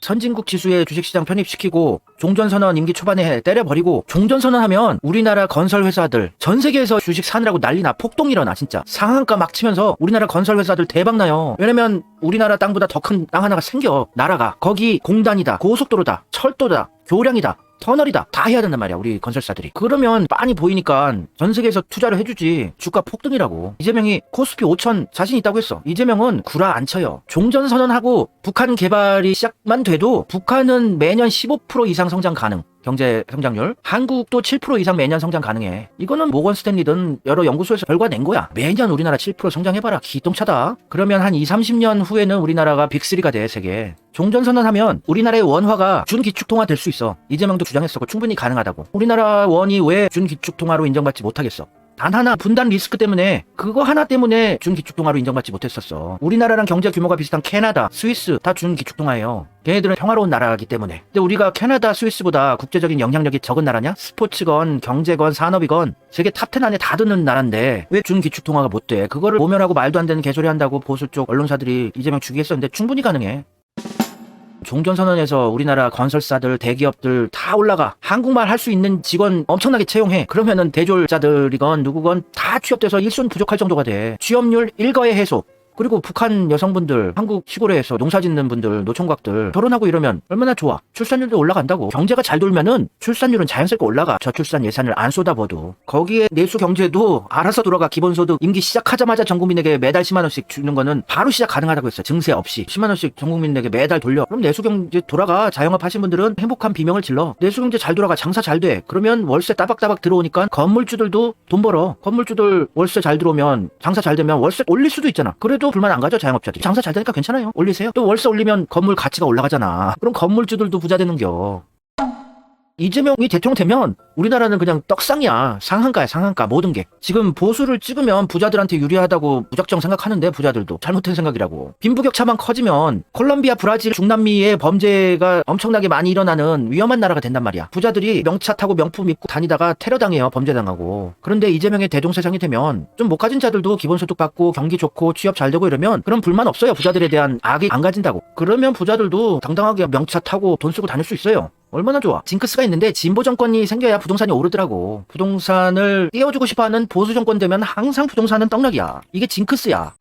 선진국 지수에 주식시장 편입시키고 종전선언 임기 초반에 때려버리고 종전선언 하면 우리나라 건설회사들 전 세계에서 주식 사느라고 난리나 폭동 일어나 진짜. 상한가 막 치면서 우리나라 건설회사들 대박나요. 왜냐면 우리나라 땅보다 더 큰 땅 하나가 생겨 나라가. 거기 공단이다 고속도로다 철도다 교량이다 터널이다. 다 해야 된단 말이야 우리 건설사들이. 그러면 빤히 보이니까 전 세계에서 투자를 해주지. 주가 폭등이라고. 이재명이 코스피 5천 자신 있다고 했어. 이재명은 구라 안 쳐요. 종전선언하고 북한 개발이 시작만 돼도 북한은 매년 15% 이상 성장 가능 경제 성장률? 한국도 7% 이상 매년 성장 가능해. 이거는 모건 스탠리든 여러 연구소에서 결과 낸 거야. 매년 우리나라 7% 성장해봐라. 기똥차다. 그러면 한 2, 30년 후에는 우리나라가 빅3가 돼 세계. 종전선언하면 우리나라의 원화가 준기축통화 될 수 있어. 이재명도 주장했었고 충분히 가능하다고. 우리나라 원이 왜 준기축통화로 인정받지 못하겠어 단 하나 분단 리스크 때문에 그거 하나 때문에 준기축통화로 인정받지 못했었어. 우리나라랑 경제 규모가 비슷한 캐나다, 스위스 다 준기축통화예요. 걔네들은 평화로운 나라이기 때문에. 근데 우리가 캐나다, 스위스보다 국제적인 영향력이 적은 나라냐? 스포츠건 경제건 산업이건 세계 탑10 안에 다 드는 나라인데 왜 준기축통화가 못 돼? 그거를 모면하고 말도 안 되는 개소리 한다고 보수 쪽 언론사들이 이재명 죽이 했었는데 충분히 가능해. 종전선언에서 우리나라 건설사들, 대기업들 다 올라가. 한국말 할 수 있는 직원 엄청나게 채용해. 그러면은 대졸자들이건 누구건 다 취업돼서 일손 부족할 정도가 돼. 취업률 일거에 해소. 그리고 북한 여성분들, 한국 시골에서 농사 짓는 분들, 노총각들 결혼하고 이러면 얼마나 좋아. 출산율도 올라간다고. 경제가 잘 돌면은 출산율은 자연스럽게 올라가. 저출산 예산을 안 쏟아버도. 거기에 내수 경제도 알아서 돌아가. 기본소득 임기 시작하자마자 전 국민에게 매달 10만 원씩 주는 거는 바로 시작 가능하다고 했어요. 증세 없이 10만 원씩 전 국민에게 매달 돌려. 그럼 내수 경제 돌아가. 자영업 하신 분들은 행복한 비명을 질러. 내수 경제 잘 돌아가. 장사 잘 돼. 그러면 월세 따박따박 들어오니까 건물주들도 돈 벌어. 건물주들 월세 잘 들어오면 장사 잘 되면 월세 올릴 수도 있잖아. 그래도 불만 안 가죠 자영업자들이. 장사 잘 되니까 괜찮아요. 올리세요. 또 월세 올리면 건물 가치가 올라가잖아. 그럼 건물주들도 부자 되는겨. 이재명이 대통령 되면 우리나라는 그냥 떡상이야. 상한가야, 상한가. 모든 게. 지금 보수를 찍으면 부자들한테 유리하다고 무작정 생각하는데, 부자들도. 잘못된 생각이라고. 빈부격차만 커지면 콜롬비아, 브라질, 중남미의 범죄가 엄청나게 많이 일어나는 위험한 나라가 된단 말이야. 부자들이 명차 타고 명품 입고 다니다가 테러 당해요. 범죄 당하고. 그런데 이재명의 대동세상이 되면 좀 못 가진 자들도 기본소득 받고 경기 좋고 취업 잘 되고 이러면 그런 불만 없어요. 부자들에 대한 악이 안 가진다고. 그러면 부자들도 당당하게 명차 타고 돈 쓰고 다닐 수 있어요. 얼마나 좋아. 징크스가 있는데 진보 정권이 생겨야 부동산이 오르더라고. 부동산을 띄워주고 싶어하는 보수 정권 되면 항상 부동산은 떡락이야. 이게 징크스야.